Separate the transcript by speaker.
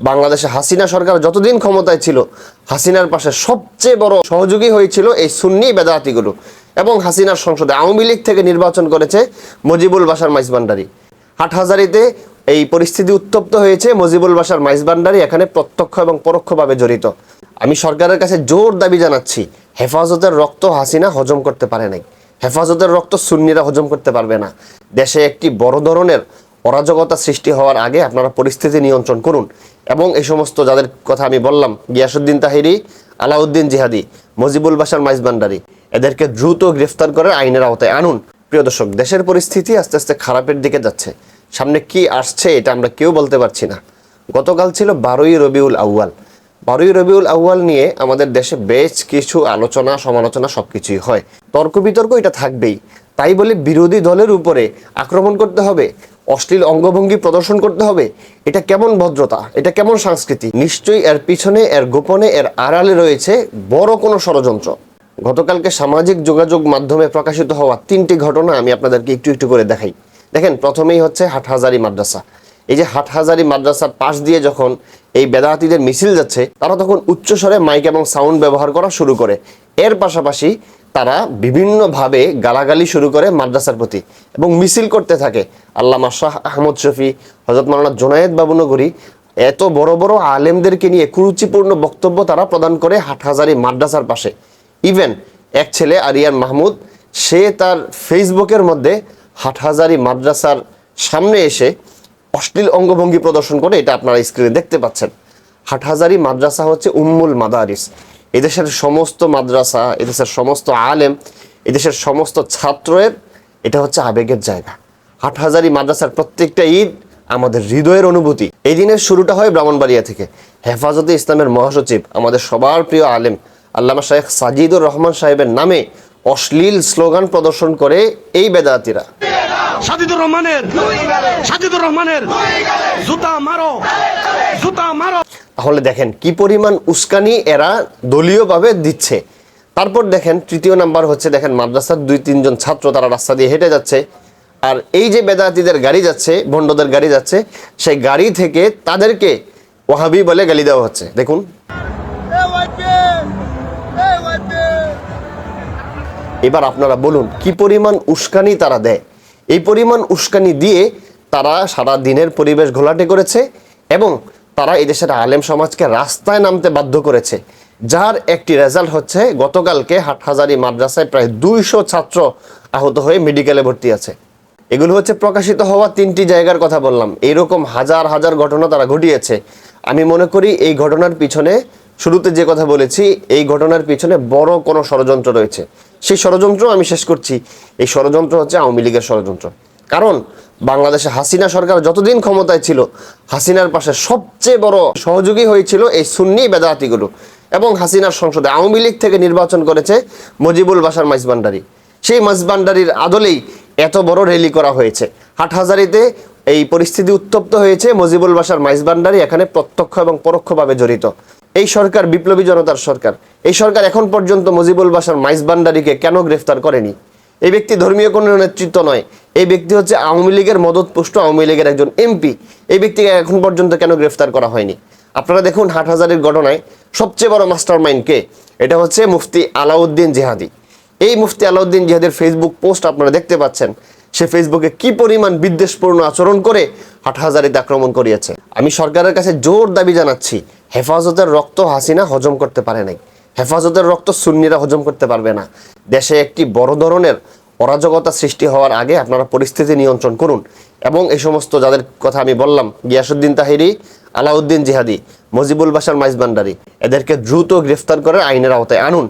Speaker 1: বাংলাদেশে হাসিনা সরকার যতদিন ক্ষমতায় ছিল, হাসিনার পাশে সবচেয়ে বড় সহযোগী হয়েছিল এই সুন্নি বেদাতিগুলো। এবং হাসিনার সংসদে আওয়ামী লীগ থেকে নির্বাচন করেছে মজিবুল বাসার মাইজবান্ডারি হাটহাজারিতে এই পরিস্থিতি উত্তপ্ত হয়েছে মজিবুল বাসার মাইজবান্ডারি এখানে প্রত্যক্ষ এবং পরোক্ষভাবে জড়িত। আমি সরকারের কাছে জোর দাবি জানাচ্ছি, হেফাজতের রক্ত হাসিনা হজম করতে পারে নাই। হেফাজতের রক্ত সুন্নিরা হজম করতে পারবে না। দেশে একটি বড় ধরনের অরাজকতা সৃষ্টি হওয়ার আগে আপনারা পরিস্থিতি নিয়ন্ত্রণ করুন। এবং এই সমস্ত যাদের কথা আমি বললাম গিয়াসুদ্দিন তাহিরি, আলাউদ্দিন জিহাদি, মজিবুল বাসার মাইজবান্ডারি এদেরকে দ্রুত গ্রেফতার করে আইনের আওতায় আনুন। প্রিয় দর্শক, দেশের পরিস্থিতি আস্তে আস্তে খারাপের দিকে যাচ্ছে। সামনে কি আসছে এটা আমরা কেউ বলতে পারছি না। গতকাল ছিল বারোই রবিউল আউয়াল। বারোই রবিউল আউয়াল নিয়ে আমাদের দেশে বেশ কিছু আলোচনা, সমালোচনা সবকিছুই হয়। তর্ক বিতর্ক এটা থাকবেই। তাই বলে বিরোধী দলের উপরে আক্রমণ করতে হবে। অশ্লীল অঙ্গভঙ্গি প্রদর্শন করতে হবে? এটা কেমন ভদ্রতা? এটা কেমন সংস্কৃতি? নিশ্চয়ই এর পিছনে, এর গোপনে, এর আড়ালে রয়েছে বড় কোনো ষড়যন্ত্র। গতকালকে সামাজিক যোগাযোগ মাধ্যমে প্রকাশিত হওয়া তিনটি ঘটনা আমি আপনাদেরকে একটু একটু করে দেখাই। দেখেন, প্রথমেই হচ্ছে হাটহাজারি মাদ্রাসা। এই যে হাটহাজারি মাদ্রাসার পাশ দিয়ে যখন এই বেদাতিদের মিছিল যাচ্ছে, তারা তখন উচ্চস্বরে মাইক এবং সাউন্ড ব্যবহার করা শুরু করে। এর পাশাপাশি তারা বিভিন্নভাবে গালাগালি শুরু করে মাদ্রাসার প্রতি এবং মিছিল করতে থাকে। আল্লামা শাহ আহমদ শফি হজরত মাওলানা জোনায়েদ বাবুনগরী এত বড় বড় আলেমদেরকে নিয়ে কুরুচিপূর্ণ বক্তব্য তারা প্রদান করে হাটহাজারি মাদ্রাসার পাশে। ইভেন এক ছেলে আরিয়ান মাহমুদ, সে তার ফেসবুকের মধ্যে হাটহাজারি মাদ্রাসার সামনে এসে অশ্লীল অঙ্গভঙ্গি প্রদর্শন করে, এটা আপনারা স্ক্রিনে দেখতে পাচ্ছেন। হাটহাজারি মাদ্রাসা হচ্ছে উম্মুল মাদারিস। এদেশের সমস্ত মাদ্রাসা, এদেশের সমস্ত আলেম, এদেশের সমস্ত ছাত্রের এটা হচ্ছে আবেগের জায়গা। হাটহাজারি মাদ্রাসার প্রত্যেকটা ঈদ আমাদের হৃদয়ের অনুভূতি। এই দিনের শুরুটা হয় ব্রাহ্মণবাড়িয়া থেকে। হেফাজতে ইসলামের মহাসচিব, আমাদের সবার প্রিয় আলেম, আল্লামা শেখ সাজিদুর রহমান সাহেবের নামে অশ্লীল স্লোগান প্রদর্শন করে এই বেদাতিরা।
Speaker 2: সাজিদুর রহমানের সাজিদুর রহমানের, জুতা মারো জুতা মারো।
Speaker 1: তাহলে দেখেন কি পরিমাণ উস্কানি এরা দলীয়ভাবে দিচ্ছে। তারপর দেখেন তৃতীয় নাম্বার হচ্ছে, দেখেন মাদ্রাসার দুই, তিনজন ছাত্র তারা রাস্তা দিয়ে হেঁটে যাচ্ছে। আর এই যে বেদাতিদের গাড়ি যাচ্ছে, ভণ্ডদের গাড়ি যাচ্ছে, সেই গাড়ি থেকে তাদেরকে ওয়াহাবি বলে গালি দেওয়া হচ্ছে। দেখুন। এবার আপনারা বলুন, কি পরিমাণ উস্কানি তারা দেয়? এই পরিমাণ উস্কানি দিয়ে তারা সারা দিনের পরিবেশ ঘোলাটে করেছে এবং তারা এদেশের আলেম সমাজকে রাস্তায় নামতে বাধ্য করেছে, যার একটি রেজাল্ট হচ্ছে গতকালকে হাটহাজারি মাদ্রাসায় প্রায় দুইশো ছাত্র আহত হয়ে মেডিকেলে ভর্তি আছে। এগুলো হচ্ছে প্রকাশিত হওয়া তিনটি জায়গার কথা বললাম। এইরকম হাজার হাজার ঘটনা তারা ঘটিয়েছে। আমি মনে করি এই ঘটনার পিছনে, শুরুতে যে কথা বলেছি, এই ঘটনার পিছনে বড় কোনো ষড়যন্ত্র রয়েছে। সেই ষড়যন্ত্র আমি শেষ করছি। এই ষড়যন্ত্র হচ্ছে আওয়ামী লীগের ষড়যন্ত্র। কারণ বাংলাদেশে হাসিনা সরকার যতদিন ক্ষমতায় ছিল, হাসিনার পাশে সবচেয়ে বড় সহযোগী হয়েছিল এই সুন্নি বেদাতিগুলো। এবং হাসিনার সংসদে আওয়ামী লীগ থেকে নির্বাচন করেছে মজিবুল বাসার মাইজবান্ডারি। সেই মাইজবান্ডারির আদলেই এত বড় র্যালি করা হয়েছে। হাটহাজারিতে এই পরিস্থিতি উত্তপ্ত হয়েছে মজিবুল বাসার মাইজবান্ডারি, এখানে প্রত্যক্ষ এবং পরোক্ষভাবে জড়িত। এই সরকার বিপ্লবী জনতার সরকার। এই সরকার এখন পর্যন্ত মজিবুল বাসার মাইজবান্ডারিকে কেন গ্রেফতার করেনি? এই ব্যক্তি ধর্মীয় কোনো নেতৃত্ব নয়। এই ব্যক্তি হচ্ছে আওয়ামী লীগের মদতপুষ্ট আওয়ামী লীগের একজন এমপি। এই ব্যক্তিকে এখন পর্যন্ত কেন গ্রেফতার করা হয়নি? আপনারা দেখুন হাটহাজারির ঘটনায় সবচেয়ে বড় মাস্টার মাইন্ড কে? এটা হচ্ছে মুফতি আলাউদ্দিন জিহাদি। এই মুফতি আলাউদ্দিন জিহাদের ফেসবুক পোস্ট আপনারা দেখতে পাচ্ছেন। সে ফেসবুকে কি পরিমাণ বিদ্বেষপূর্ণ আচরণ করে হাটহাজারিতে আক্রমণ করিয়েছে? আমি সরকারের কাছে জোর দাবি জানাচ্ছি, হেফাজতের রক্ত হাসিনা হজম করতে পারে নাই। হেফাজতের রক্ত সুন্নিরা হজম করতে পারবে না। দেশে একটি বড় ধরনের অরাজকতা সৃষ্টি হওয়ার আগে আপনারা পরিস্থিতি নিয়ন্ত্রণ করুন। এবং এই সমস্ত যাদের কথা আমি বললাম গিয়াসুদ্দিন তাহিরি, আলাউদ্দিন জিহাদি, মজিবুল বাসার মাইজবান্ডারি, এদেরকে দ্রুত গ্রেফতার করে আইনের আওতায় আনুন।